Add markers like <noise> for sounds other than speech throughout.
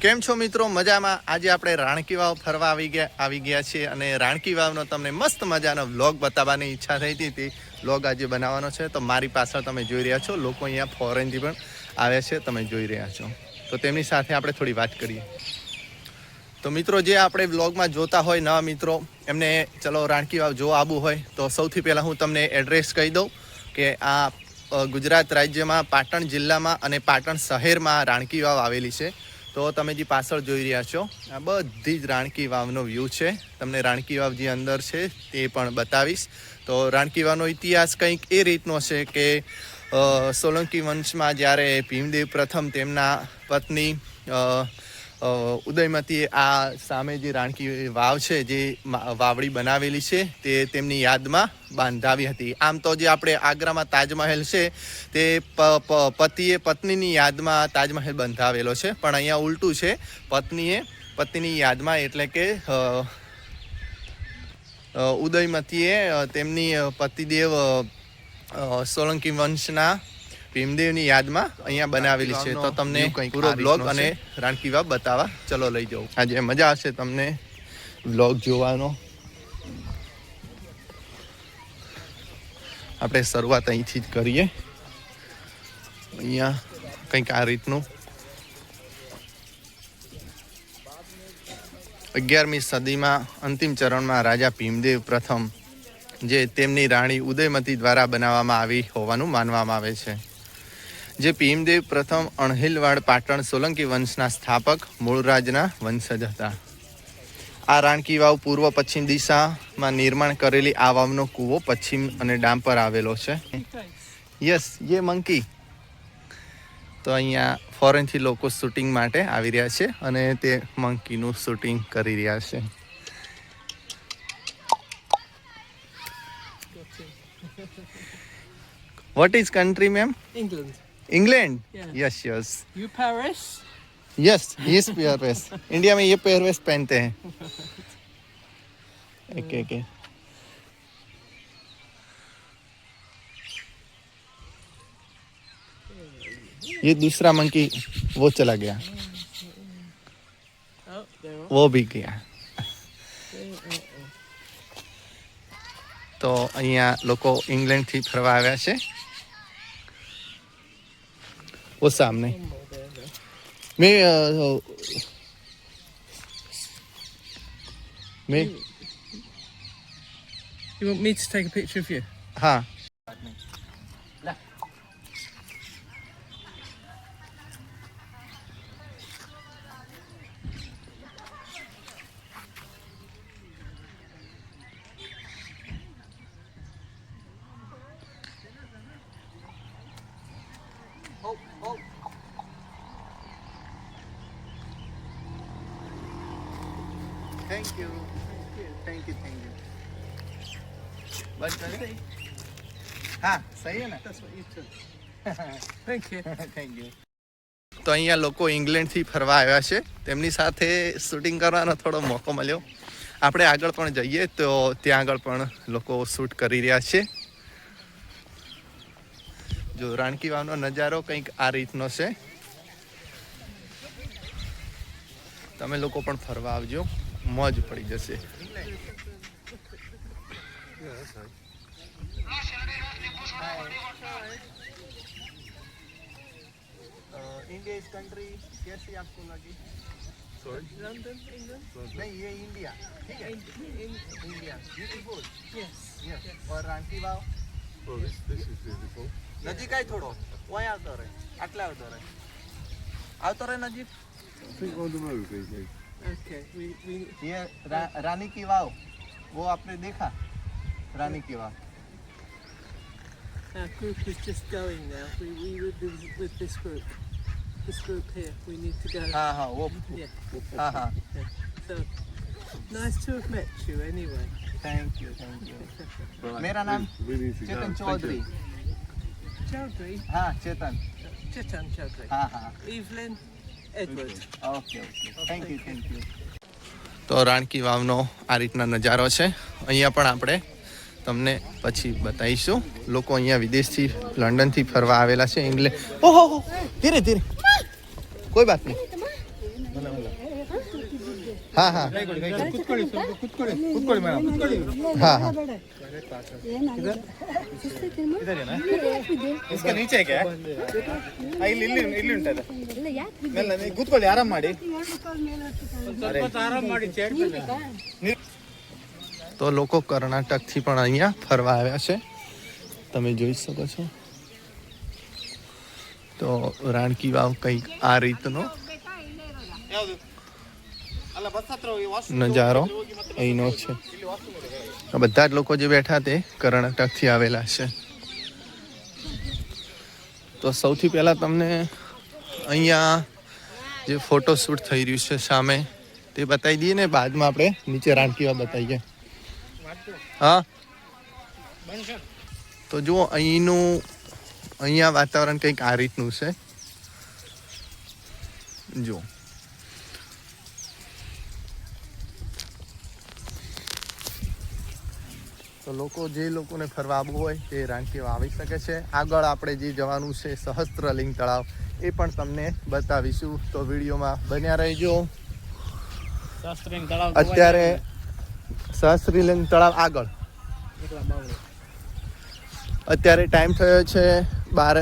કેમ છો મિત્રો? મજામાં? આજે આપણે રાણકી વાવ ફરવા આવી ગયા આવી ગયા છીએ અને રાણકી વાવનો તમને મસ્ત મજાનો વ્લોગ બતાવવાની ઈચ્છા થઈ હતી. તે વ્લોગ આજે બનાવવાનો છે. તો મારી પાછળ તમે જોઈ રહ્યા છો, લોકો અહીંયા ફોરેનથી પણ આવ્યા છે. તમે જોઈ રહ્યા છો. તો તેમની સાથે આપણે થોડી વાત કરીએ. તો મિત્રો, જે આપણે વ્લોગમાં જોતા હોય નવા મિત્રો, એમને ચલો રાણકી વાવ જો આવવું હોય, તો સૌથી પહેલાં હું તમને એડ્રેસ કહી દઉં કે આ ગુજરાત રાજ્યમાં પાટણ જિલ્લામાં અને પાટણ શહેરમાં રાણકી વાવ આવેલી છે. તો તમે જે પાછળ જોઈ રહ્યા છો, આ બધી જ રાણકી વાવનો વ્યૂ છે. તમને રાણકી વાવ જે અંદર છે તે પણ બતાવીશ. તો રાણકી વાવનો ઇતિહાસ કંઈક એ રીતનો છે કે સોલંકી વંશમાં જ્યારે ભીમદેવ પ્રથમ તેમના પત્ની ઉદયમતીએ આ સામે જે રાણકી વાવ છે, જે વાવડી બનાવેલી છે, તે તેમની યાદમાં બાંધાવી હતી. આમ તો જે આપણે આગ્રામાં તાજમહેલ છે, તે પતિએ પત્નીની યાદમાં તાજમહેલ બંધાવેલો છે. પણ અહીંયા ઉલટું છે, પત્નીએ પત્નીની યાદમાં એટલે કે ઉદયમતીએ તેમની પતિદેવ સોલંકી વંશના ભીમદેવની યાદમાં અહીંયા બનાવેલી છે. તો તમને પૂરો બ્લોગ અને રાણકી વાવ બતાવવા. ચલો લઈ જાઉં આજે મજા આવશે તમને બ્લોગ જોવાનો. આપણે શરૂઆત અહીંથી જ કરીએ. અહીંયા કંઈક આ રીતનું. અગિયારમી સદીમાં અંતિમ ચરણમાં રાજા ભીમદેવ પ્રથમ જે તેમની રાણી ઉદયમતી દ્વારા બનાવવામાં આવી હોવાનું માનવામાં આવે છે. જે ભીમદેવ પ્રથમ અણહિલવાડ પાટણ સોલંકી વંશના સ્થાપક મૂળરાજના વંશજ હતા. આ રાણકી વાવ પૂર્વ પશ્ચિમ દિશામાં નિર્માણ કરેલી આ વાવનો કૂવો પશ્ચિમ અને ડામ પર આવેલો છે. યસ, યે મંકી. તો અહીંયા ફોરેનથી લોકો શૂટિંગ માટે આવી રહ્યા છે અને તે મંકીનું શૂટિંગ કરી રહ્યા છે. What is country ma'am England. England Yeah. Yes yes You Paris? Yes इस पहरवेश इंडिया में ये पहरवेश पहनते हैं <laughs> एक एक एक। ये दूसरा मंकी वो चला गया Oh, there are. वो भी ગયા તો અહીંયા લોકો ઇંગ્લેન્ડથી ફરવા આવ્યા છે वो सामने One more there, there. मैं अ, मैं You want me to take a picture of you? हाँ thank you thank you thank you બસ કરી હા સહી ને? થેન્ક યુ થેન્ક યુ તો અહીંયા લોકો ઇંગ્લેન્ડથી ફરવા આવ્યા છે. તેમની સાથે શૂટિંગ કરવાનો થોડો મોકો મળ્યો. આપણે આગળ પણ જઈએ તો ત્યાં આગળ પણ લોકો શૂટ કરી રહ્યા છે. જો રાણકી વાવનો નજારો કંઈક આ રીતનો છે. તમે લોકો પણ ફરવા આવજો. મોજ પડી જશે इंडिया इस कंट्री कैसी आपको लगी London, England? नहीं ये इंडिया ठीक है In, in, India beautiful yes. Yes और राणकी वाव Well, this, this is beautiful. નજીક આય થોડો ઓય આવતો રહે આટલે આવતો રહે આવતો રહે નજીક I think on the road, easy. Okay. We, we, ये रा, रानी की वाव वो आपने देखा रानी की वाव our group is just going now. We, we with, this, with this group. This group here. We need to go. हाँ हाँ वो yeah. हाँ हाँ yeah. So, nice to have met you anyway. Thank you thank you Right, मेरा नाम we, we need to go. Chetan Thank Chaudhary you. Chaudhry, हाँ चेतन Chetan Chaudhry. हाँ हाँ Evelyn Edward. તો રાણકી વાવનો આ રીતના નજારો છે. અહીંયા પણ આપણે તમને પછી બતાવીશું. લોકો અહીંયા વિદેશથી લંડનથી ફરવા આવેલા છે ઇંગ્લેન્ડ ઓહો, ધીરે ધીરે. કોઈ વાત નહીં. ಹಾ ಹಾ ಹಾ ಹಾ ಇಸ್ಕ ನೀಚೆಗೆ ಇಲ್ಲಿ ಇಲ್ಲಿ ಇಲ್ಲಿ ಉಂಟದ ಮೆಲ್ಲ ನೀವು ಕೂತ್ಕೊಳ್ಳಿ ಆರಾಮ್ ಮಾಡಿ તો લોકો કર્ણાટકથી પણ અહીંયા ફરવા આવ્યા છે તમે જોઈ શકો છો તો રાણકી વાવ કંઈક આ રીતનો નજારો. અહીંનો છે. બધા જ લોકો જે બેઠા તે કર્ણાટકથી આવેલા છે. તો સૌથી પહેલાં તમને અહીંયા જે ફોટોશૂટ થઈ રહ્યું છે સામે, તે બતાવી દઈએ ને બાદમાં આપણે નીચે રાણકીવા બતાવીએ. હા? તો જુઓ, અહીંનું, અહીંયા વાતાવરણ કંઈક આ રીતનું છે. જુઓ. તો લોકો જે લોકોને ફરવા આવવું હોય તે રાણકીવા આવી શકે છે. આગળ આપણે જે જવાનું છે સહસ્ત્રલિંગ તળાવ એ પણ તમને બતાવીશું. તો વિડીયોમાં બન્યા રહેજો. અત્યારે સહસ્ત્રલિંગ તળાવ આગળ. અત્યારે ટાઈમ થયો છે બાર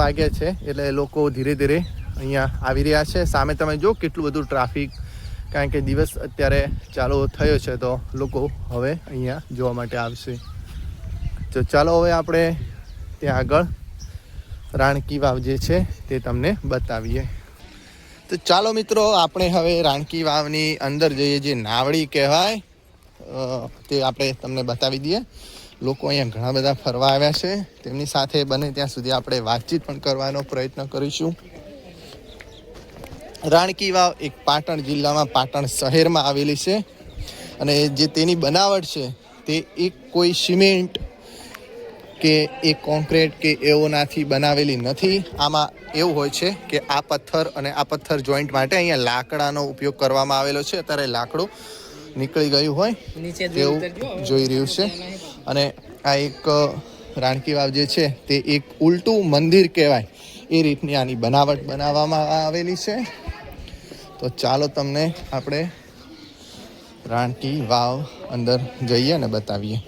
વાગ્યા છે એટલે લોકો ધીરે ધીરે અહીંયા આવી રહ્યા છે. સામે તમે જો કેટલું બધું ટ્રાફિક કારણ કે દિવસ અત્યારે ચાલુ થયો છે તો લોકો હવે અહીંયા જોવા માટે આવશે. તો ચાલો હવે આપણે ત્યાં આગળ રાણકી વાવ જે છે તે તમને બતાવીએ. તો ચાલો મિત્રો, આપણે હવે રાણકી વાવની અંદર જઈએ, જે નાવડી કહેવાય તે આપણે તમને બતાવી દઈએ. લોકો અહીંયા ઘણા બધા ફરવા આવ્યા છે. તેમની સાથે બને ત્યાં સુધી આપણે વાતચીત પણ કરવાનો પ્રયત્ન કરીશું. રાણકી વાવ એક પાટણ જિલ્લામાં પાટણ શહેરમાં આવેલી છે. અને જે તેની બનાવટ છે તે એક કોઈ સિમેન્ટ કે એ કોન્ક્રીટ કે એઓનાથી બનાવેલી નથી. આમાં એવું હોય છે કે આ પથ્થર અને આ પથ્થર જોઈન્ટ માટે અહીંયા લાકડાનો ઉપયોગ કરવામાં આવેલો છે. અત્યારે લાકડું નીકળી ગયું હોય તેવું જોઈ રહ્યું છે. અને આ એક રાણકી વાવ જે છે તે એક ઉલટું મંદિર કહેવાય. એ રીતની આની બનાવટ બનાવવામાં આવેલી છે. તો ચાલો તમને આપણે રાણકી વાવ અંદર જઈએ અને બતાવીએ.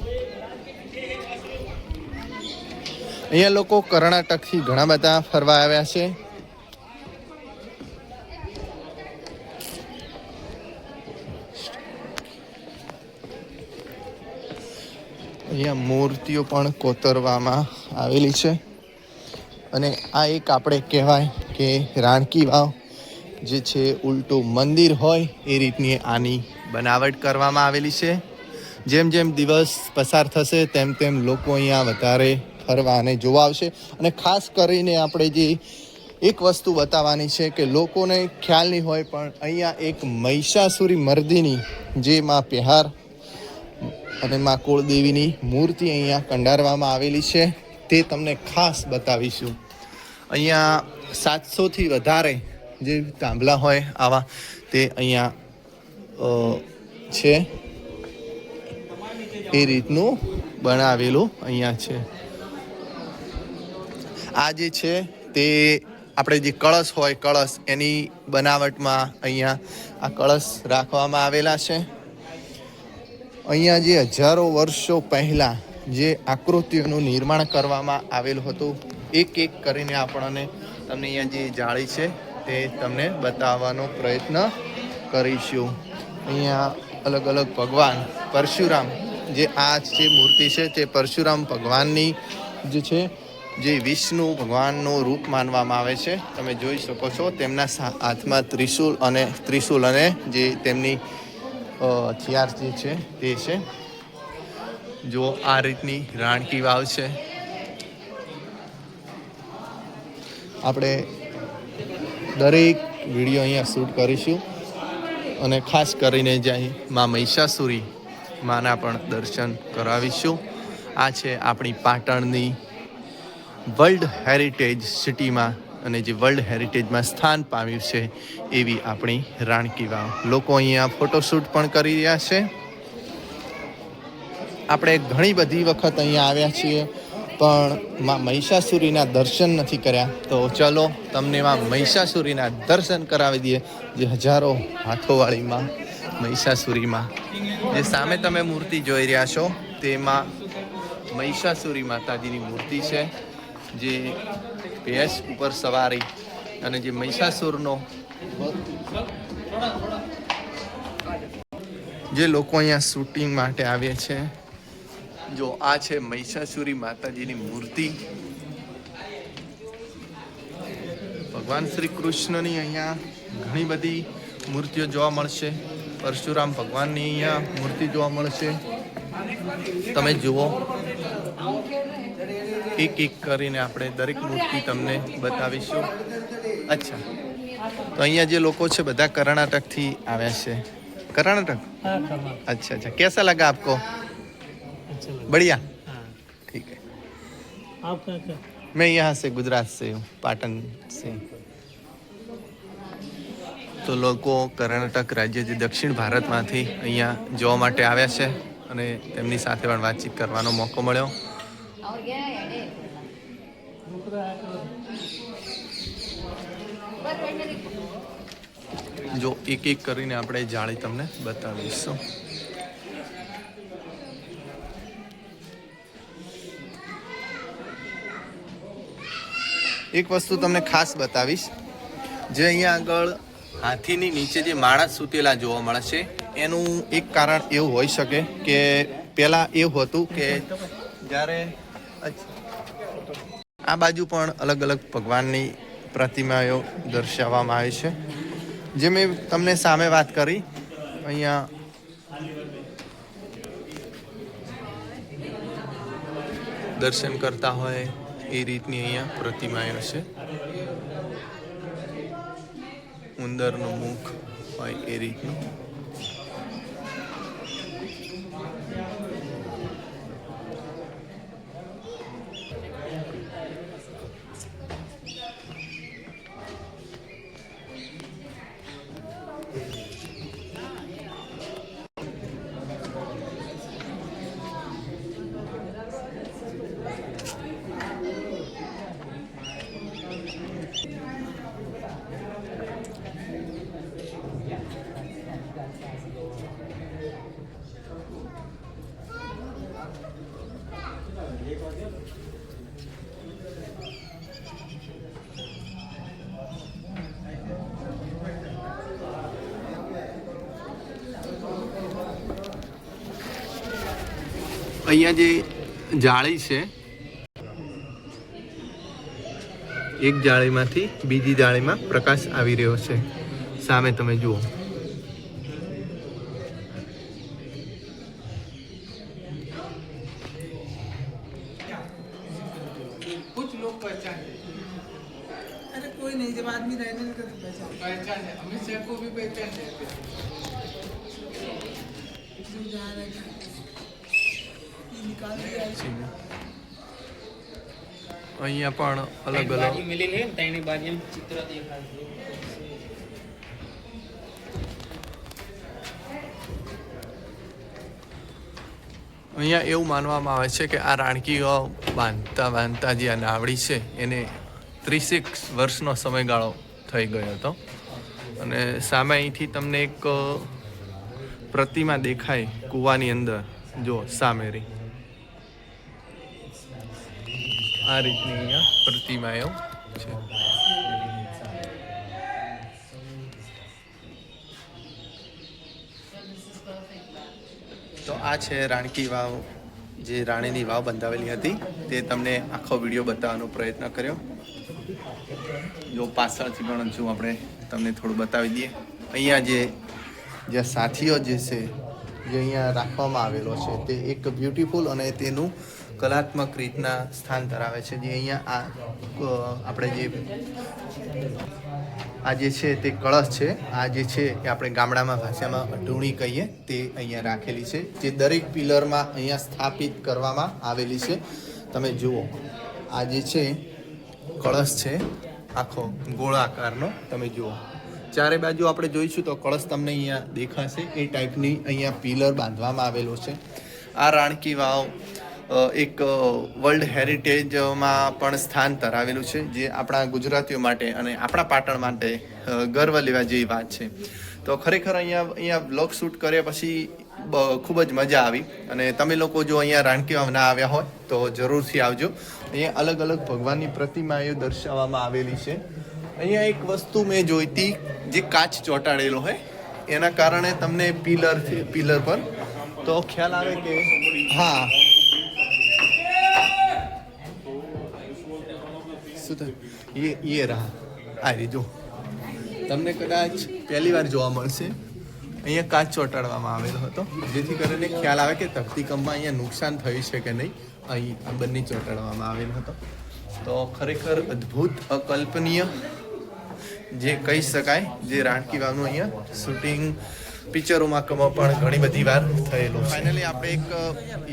અહીંયા લોકો કર્ણાટકથી ઘણા બધા ફરવા આવ્યા છે. અહીંયા મૂર્તિઓ પણ કોતરવામાં આવેલી છે. અને આ એક આપણે કહેવાય કે રાણકી વાવ, જે છે ઉલટું મંદિર હોય એ રીતની આની બનાવટ કરવામાં આવેલી છે. જેમ જેમ દિવસ પસાર થશે, તેમ તેમ લોકો અહીંયા વધારે ફરવા અને જોવા આવશે. અને ખાસ કરીને આપણે જે એક વસ્તુ બતાવવાની છે કે લોકોને ખ્યાલ નહીં હોય, પણ અહીંયા એક મહિષાસુરી મર્દિની, જે માં પહેર અને માં કુળદેવીની મૂર્તિ અહીંયા કંડારવામાં આવેલી છે. તે તમને ખાસ બતાવીશું. અહીંયા સાતસોથી વધારે જે તાંબલા હોય આવા તે અહીંયા છે. એ રીતનું બનાવેલું અહીંયા છે. આ જે છે તે આપણે જે કળશ હોય, કળશ, એની બનાવટમાં અહીંયા આ કળશ રાખવામાં આવેલા છે. અહીંયા જે હજારો વર્ષો પહેલાં જે આકૃતિઓનું નિર્માણ કરવામાં આવેલું હતું એક એક કરીને આપણને તમને અહીંયા જે જાળી છે તે તમને બતાવવાનો પ્રયત્ન કરીશું. અહીંયા અલગ અલગ ભગવાન, પરશુરામ જે આ જે મૂર્તિ છે તે પરશુરામ ભગવાનની જે છે, જે વિષ્ણુ ભગવાનનું રૂપ માનવામાં આવે છે. તમે જોઈ શકો છો તેમના હાથમાં ત્રિશુલ અને ત્રિશુલ અને જે તેમની હથિયાર જે છે તે છે. જો આ રીતની રાણકી વાવ છે. આપણે દરેક વીડિયો અહીંયા શૂટ કરીશું. અને ખાસ કરીને જે અહીં મા મહિષાસુરી માના પણ દર્શન કરાવીશું. આ છે આપણી પાટણની વર્લ્ડ હેરિટેજ સિટીમાં અને જે વર્લ્ડ હેરિટેજમાં સ્થાન પામ્યું છે એવી આપણી રાણકી વાવ. લોકો અહીંયા ફોટોશૂટ પણ કરી રહ્યા છે. આપણે ઘણી બધી વખત અહીંયા આવ્યા છીએ. પણ માં મહિષાસુરીના દર્શન નથી કર્યા. તો ચલો, તમને માં મહિષાસુરીના દર્શન કરાવી દઈએ જે હજારો હાથોવાળીમાં, મહિષાસુરીમાં. જે સામે તમે મૂર્તિ જોઈ રહ્યા છો, તેમાં મહિષાસુરી માતાજીની મૂર્તિ છે, જે ભેંસ ઉપર સવારી અને જે મહિષાસુરનો જે લોકો અહીંયા શૂટિંગ માટે આવે છે જો આ છે મહિષાસુરી માતાજીની મૂર્તિ. ભગવાન શ્રી કૃષ્ણની અહીંયા ઘણી બધી મૂર્તિઓ જોવા મળશે. પરશુરામ ભગવાનની અહીંયા મૂર્તિ જોવા મળશે. તમે જુઓ. એક એક કરીને આપણે દરેક મૂર્તિ તમને બતાવીશું. અચ્છા. તો અહીંયા જે લોકો છે બધા કર્ણાટકથી આવ્યા છે. કર્ણાટક? અચ્છા અચ્છા. કેસા લગા આપકો? बढ़िया हाँ ठीक है आप क्या क्या मैं यहाँ से गुजरात से हूँ पाटन से તો લોકો કર્ણાટક રાજ્ય જે દક્ષિણ ભારતમાંથી અહીંયા જોવા માટે આવ્યા છે અને તેમની સાથે પણ વાતચીત કરવાનો મોકો મળ્યો જો એક એક કરીને આપણે જાળી તમને બતાવીશું એક વસ્તુ તમને ખાસ બતાવીશ. જે અહીંયા આગળ હાથીની નીચે જે માણસ સૂતેલા જોવા મળે છે, એનું એક કારણ એવું હોઈ શકે કે પહેલાં એવું હતું કે જ્યારે આ બાજુ પણ અલગ અલગ ભગવાનની પ્રતિમાઓ દર્શાવવામાં આવી છે. જે મેં તમને સામે વાત કરી, અહીંયા દર્શન કરતા હોય એ રીતની અહીંયા પ્રતિમાઓ છે. ઉંદરનું મુખ હોય એ રીતનું. અહીંયા જે જાળી છે, એક જાળીમાંથી બીજી જાળીમાં પ્રકાશ આવી રહ્યો છે. સામે તમે જુઓ. नहीं जब आदमी रहने लगे तो पहचान पहचान है अमित शाह को भी पहचान है जो जा रहा है ये निकाल दिया है। અહીંયા પણ અલગ અલગ બાજુ મિલેલી હે ને તેની બાજુ એમ ચિત્ર દેખાય છે અહીંયા એવું માનવામાં આવે છે કે આ રાણકી વાવ બાંધતા બાંધતા જે આ નાવડી છે એને ત્રીસેક વર્ષનો સમયગાળો થઈ ગયો હતો. અને સામે અહીંથી તમને એક પ્રતિમા દેખાય કૂવાની અંદર. જો સામેરી આ રીતની અહીંયા પ્રતિમા એવું છે. તો આ છે રાણકી વાવ, જે રાણીની વાવ બંધાવેલી હતી. તે તમને આખો વીડિયો બતાવવાનો પ્રયત્ન કર્યો. જો પાછળથી પણ જો આપણે, તમને થોડું બતાવી દઈએ. અહીંયા જે જે સાથીઓ જે છે, જે અહીંયા રાખવામાં આવેલો છે, તે એક બ્યુટીફુલ અને તેનું કલાત્મક રીતના સ્થાન ધરાવે છે, જે અહીંયા આ આપણે જે, આ જે છે તે કળશ છે, આ જે છે એ આપણે ગામડામાં ભાષામાં અઢૂણી કહીએ, તે અહીંયા રાખેલી છે, જે દરેક પિલરમાં અહીંયા સ્થાપિત કરવામાં આવેલી છે. તમે જુઓ, આ જે છે કળશ છે. આખો ગોળાકારનો તમે જુઓ. ચારે બાજુ આપણે જોઈશું તો કળશ તમને અહીંયા દેખાશે. એ ટાઈપની અહીંયા પિલર બાંધવામાં આવેલો છે. આ રાણકી વાવ એક વર્લ્ડ હેરિટેજમાં પણ સ્થાન ધરાવેલું છે, જે આપણા ગુજરાતીઓ માટે અને આપણા પાટણ માટે ગર્વ લેવા જેવી વાત છે. તો ખરેખર અહીંયા અહીંયા બ્લોગ શૂટ કર્યા પછી ખૂબ જ મજા આવી. અને તમે લોકો જો અહીંયા રાણકીમાં ના આવ્યા હોય, તો જરૂરથી આવજો. અહીંયા અલગ અલગ ભગવાનની પ્રતિમાઓ દર્શાવવામાં આવેલી છે. અહીંયા એક વસ્તુ મેં જોઈતી જે કાચ ચોંટાડેલો હોય એના કારણે તમને પિલર પિલર પર. તો ખ્યાલ આવે કે, હા. શું થાય? એ એ રહા. આ જો. તમને કદાચ પહેલી વાર જોવા મળશે. અહીંયા કાચ ચોંટાડવામાં આવેલો હતો. જેથી કરીને ખ્યાલ આવે કે ધરતીકંપમાં અહીંયા નુકસાન થયું છે કે નહીં અહીં આ બંને ચોંટાડવામાં આવેલો હતો. તો ખરેખર અદ્ભુત અકલ્પનીય જે કહી શકાય જે રાણકી વાવનું અહીંયા શૂટિંગ પિક્ચરોમાં કમો પણ ઘણી બધી વાર થયેલું ફાઇનલી આપણે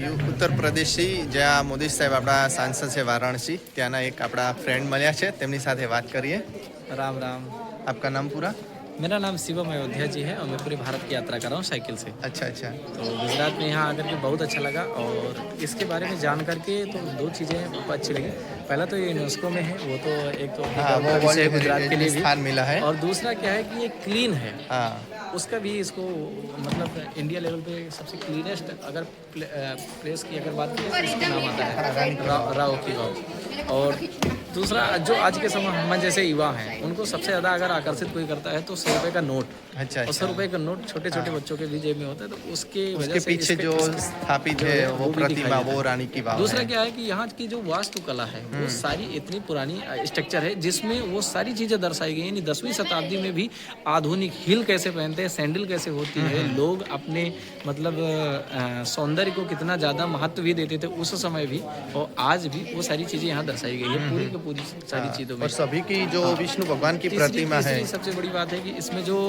એક ઉત્તર પ્રદેશથી જ્યાં મોદી સાહેબ આપણા સાંસદ છે વારાણસી ત્યાંના એક આપણા ફ્રેન્ડ મળ્યા છે. તેમની સાથે વાત કરીએ. રામ રામ. આપકા નામ પૂરા? मेरा नाम शिवम अयोध्या जी है और मैं पूरे भारत की यात्रा कर रहा हूँ साइकिल से। अच्छा अच्छा। तो गुजरात में यहाँ आकर के बहुत अच्छा लगा और इसके बारे में जान करके तो दो चीज़ें अच्छी लगी। पहला तो ये यूनेस्को में है वो तो एक तो हाँ वो है गुजरात के लिए भी। स्थान मिला है। और दूसरा क्या है कि ये क्लीन है। हाँ। उसका भी इसको मतलब इंडिया लेवल पे सबसे क्लीनेस्ट अगर प्ले, प्लेस की अगर बात करें तो इसका नाम आता है। राव की वाव और दूसरा जो आज के समय हम जैसे युवा हैं उनको सबसे ज़्यादा अगर आकर्षित कोई करता है तो सौ रुपये का नोट। अच्छा और सौ अच्छा। रुपये का नोट छोटे छोटे बच्चों के भी जेब में होता है तो उसके वजह उसके से पीछे जो स्थापित है है, वो प्रतिमा वो रानी की दूसरा क्या है कि यहाँ की जो वास्तुकला है वो सारी इतनी पुरानी स्ट्रक्चर है जिसमें वो सारी चीज़ें दर्शाई गई यानी दसवीं शताब्दी में भी आधुनिक हिल कैसे पहनते हैं सैंडल कैसे होती है लोग अपने मतलब सौंदर्य को कितना ज़्यादा महत्व भी देते थे उस समय भी और आज भी वो सारी चीज़ें यहाँ दर्शाई गई है। पूरी की पूरी सारी चीज़ों में और सभी की जो विष्णु भगवान की प्रतिमा है। सबसे बड़ी बात है कि इसमें जो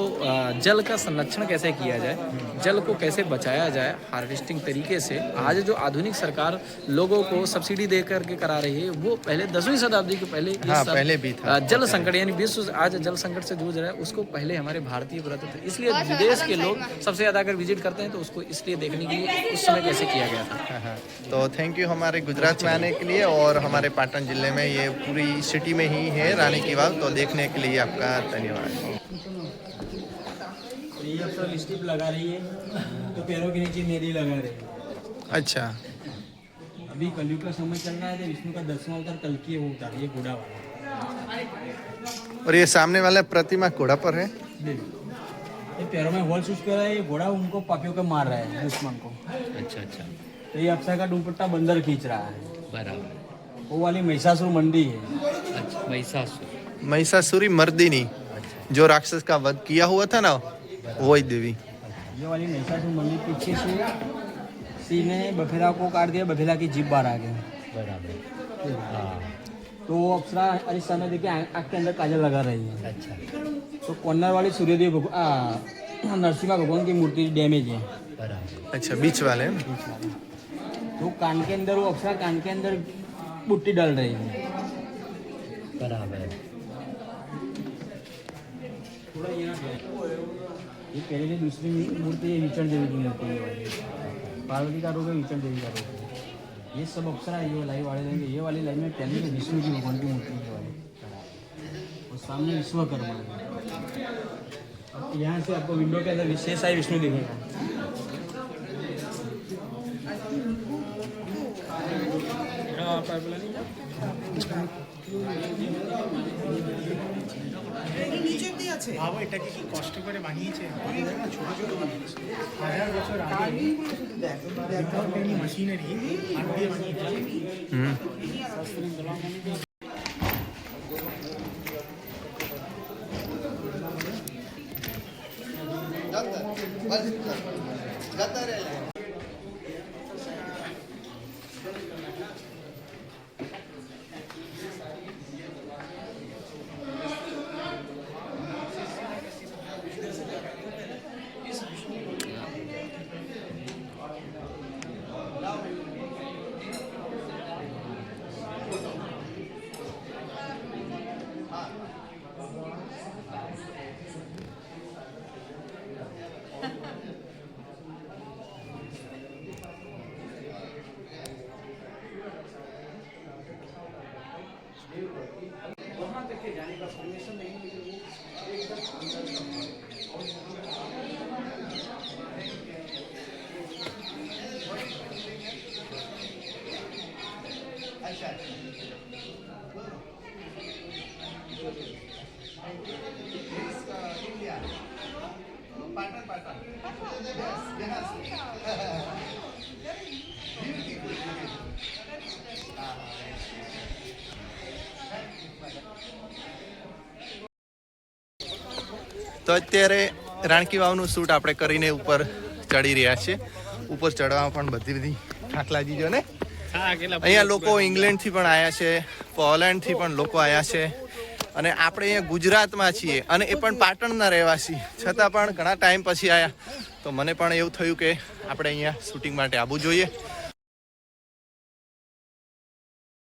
जल का संरक्षण कैसे किया जाए जल को कैसे बचाया जाए हार्वेस्टिंग तरीके से आज जो आधुनिक सरकार लोगों को सब्सिडी दे करके करा रही है वो पहले दसवीं शताब्दी के पहले हाँ, पहले भी था। जल संकट यानी विश्व आज जल संकट से जूझ रहा है उसको पहले हमारे भारतीय व्रत थे इसलिए विदेश के लोग सबसे ज़्यादा अगर विज़िट करते हैं तो उसको इसलिए देखने के लिए उस समय कैसे किया गया था। हाँ, हाँ। तो थैंक यू हमारे गुजरात में आने के लिए और हमारे पाटन ज़िले में ये पूरी सिटी में ही है रानी की वाव तो देखने के लिए आपका धन्यवाद। ये अब तो लिपस्टिक लगा रही है तो पैरों के नीचे मेहंदी लगा रही है। अच्छा। अभी कलयुग का समय चल रहा है तो विष्णु का दसवां अवतार कल की होता है ये घोड़ा वाला। और ये सामने वाला प्रतिमा घोड़ा पर है? ये पैरों में होल शूज़ कर रहा है ये घोड़ा उनको पापियों को मार रहा है दुश्मन को। अच्छा अच्छा। तो ये अफसर का दुपट्टा बंदर खींच रहा है। बराबर। वो वाली महिषासुर मंडी है। अच्छा महिषासुर। महिषासुरी मर्दिनी जो राक्षस का वध किया हुआ था ना वही देवी। ये वाली महिषासुर मंडी पीछे से सीने बफेरा को काट दिया बफेरा की जीप बाहर आ गई। बराबर। हाँ। तो वो अप्सरा अरे समय देखिए आँख के अंदर काजल लगा रही है। अच्छा। तो कॉर्नर वाली सूर्यदेव भगवान नरसिम्हा भगवान की मूर्ति डैमेज है। बराबर। अच्छा बीच वाले हैं। ना? तो कान के अंदर वो अप्सरा कान के अंदर बुट्टी डाल रही है बराबर ये पहले की दूसरी मूर्ति है विचरण देवी की मूर्ति है पार्वती का रूप है विचरण देवी का रूप है ये सब अप्सरा ये वाली वाले रहेंगे ये वाली लाइन में पहले की विष्णु की भगवान की मूर्ति है वाली और सामने विश्वकर्मा है अब यहाँ से आपको विंडो के अंदर विशेष आई विष्णु दिखेगा ভাবো এটাকে কি কষ্ট করে বানিয়েছে ছোট ছোট বানিয়েছে হাজার বছর আগে বানিয়েছে Patan, Patan. Patan. Yes, yes. Beautiful. તો અત્યારે રાણકી વાવનું શૂટ આપણે કરીને ઉપર ચડી રહ્યા છીએ ઉપર ચડવામાં પણ બધી બધી થાક લાગી ગયો ને અહીંયા લોકો ઇંગ્લેન્ડથી પણ આવ્યા છે પોલેન્ડથી પણ લોકો આવ્યા છે અને આપણે અહીંયા ગુજરાતમાં છીએ અને એ પણ પાટણના રહેવાસી. છતાં પણ ઘણા ટાઈમ પછી આવ્યા તો મને પણ એવું થયું કે આપણે અહીંયા શૂટિંગ માટે આવવું જોઈએ.